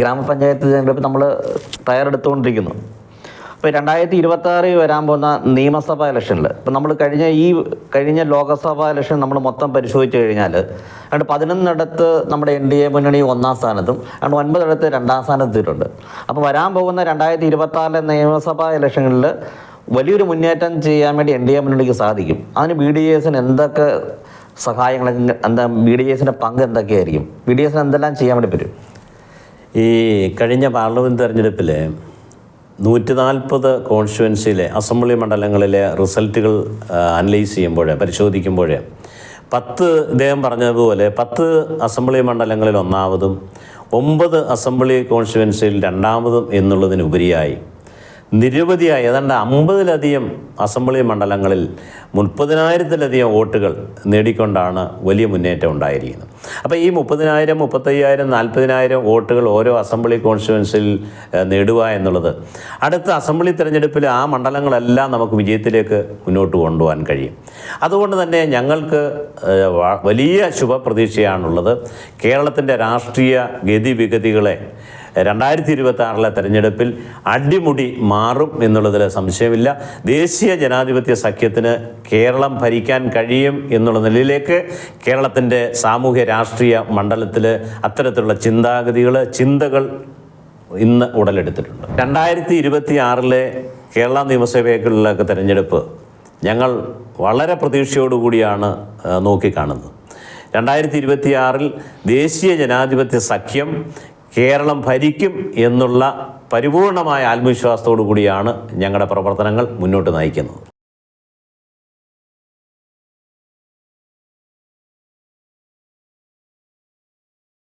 ഗ്രാമപഞ്ചായത്ത് തിരഞ്ഞെടുപ്പ് നമ്മൾ തയ്യാറെടുത്തുകൊണ്ടിരിക്കുന്നു. അപ്പോൾ രണ്ടായിരത്തി ഇരുപത്തി വരാൻ പോകുന്ന നിയമസഭാ ഇലക്ഷനിൽ ഇപ്പം നമ്മൾ കഴിഞ്ഞ ഈ കഴിഞ്ഞ ലോക്സഭാ ഇലക്ഷൻ നമ്മൾ മൊത്തം പരിശോധിച്ച് കഴിഞ്ഞാൽ രണ്ട് പതിനൊന്നിടത്ത് നമ്മുടെ എൻ ഡി എ മുന്നണി ഒന്നാം സ്ഥാനത്തും രണ്ട് ഒൻപതിടത്ത് രണ്ടാം സ്ഥാനത്തിട്ടുണ്ട് അപ്പോൾ വരാൻ പോകുന്ന രണ്ടായിരത്തി ഇരുപത്തി നിയമസഭാ ഇലക്ഷനിൽ വലിയൊരു മുന്നേറ്റം ചെയ്യാൻ വേണ്ടി എൻ ഡി എ മുന്നണിക്ക് സാധിക്കും. അതിന് ബി ഡി എസിന് എന്തൊക്കെ സഹായങ്ങൾ എന്താ ബി ഡി എസിന്റെ പങ്ക് എന്തൊക്കെയായിരിക്കും? ബി ഡി എസിന് എന്തെല്ലാം ചെയ്യാൻ വേണ്ടി പറ്റും? ഈ കഴിഞ്ഞ പാർലമെന്റ് തെരഞ്ഞെടുപ്പിൽ നൂറ്റി നാൽപ്പത് കോൺസ്റ്റുവൻസിയിലെ അസംബ്ലി മണ്ഡലങ്ങളിലെ റിസൾട്ടുകൾ അനലൈസ് ചെയ്യുമ്പോൾ പരിശോധിക്കുമ്പോൾ പത്ത് ഇദ്ദേഹം പറഞ്ഞതുപോലെ പത്ത് അസംബ്ലി മണ്ഡലങ്ങളിൽ ഒന്നാമതും ഒമ്പത് അസംബ്ലി കോൺസ്റ്റുവൻസിയിൽ രണ്ടാമതും എന്നുള്ളതിനുപരിയായി നിരവധിയായ ഏതാണ്ട് അമ്പതിലധികം അസംബ്ലി മണ്ഡലങ്ങളിൽ മുപ്പതിനായിരത്തിലധികം വോട്ടുകൾ നേടിക്കൊണ്ടാണ് വലിയ മുന്നേറ്റം ഉണ്ടായിരിക്കുന്നത്. അപ്പോൾ ഈ മുപ്പതിനായിരം മുപ്പത്തയ്യായിരം നാൽപ്പതിനായിരം വോട്ടുകൾ ഓരോ അസംബ്ലി കോൺസ്റ്റിറ്റ്യുവൻസിൽ നേടുക എന്നുള്ളത് അടുത്ത അസംബ്ലി തിരഞ്ഞെടുപ്പിൽ ആ മണ്ഡലങ്ങളെല്ലാം നമുക്ക് വിജയത്തിലേക്ക് മുന്നോട്ട് കൊണ്ടുപോകാൻ കഴിയും. അതുകൊണ്ട് തന്നെ ഞങ്ങൾക്ക് വലിയ ശുഭപ്രതീക്ഷയാണുള്ളത് കേരളത്തിന്റെ രാഷ്ട്രീയ ഗതിവിഗതികളെ രണ്ടായിരത്തി ഇരുപത്തി ആറിലെ തെരഞ്ഞെടുപ്പിൽ അടിമുടി മാറും എന്നുള്ളതിൽ സംശയമില്ല. ദേശീയ ജനാധിപത്യ സഖ്യത്തിന് കേരളം ഭരിക്കാൻ കഴിയും എന്നുള്ള നിലയിലേക്ക് കേരളത്തിന്റെ സാമൂഹ്യ രാഷ്ട്രീയ മണ്ഡലത്തിൽ അത്തരത്തിലുള്ള ചിന്താഗതികൾ ചിന്തകൾ ഇന്ന് ഉടലെടുത്തിട്ടുണ്ട്. രണ്ടായിരത്തി ഇരുപത്തി ആറിലെ കേരള നിയമസഭയ്ക്കുള്ളൊക്കെ തെരഞ്ഞെടുപ്പ് ഞങ്ങൾ വളരെ പ്രതീക്ഷയോടുകൂടിയാണ് നോക്കിക്കാണുന്നത്. രണ്ടായിരത്തി ഇരുപത്തിയാറിൽ ദേശീയ ജനാധിപത്യ സഖ്യം കേരളം ഭരിക്കും എന്നുള്ള പരിപൂർണമായ ആത്മവിശ്വാസത്തോടു കൂടിയാണ് ഞങ്ങളുടെ പ്രവർത്തനങ്ങൾ മുന്നോട്ട് നയിക്കുന്നത്.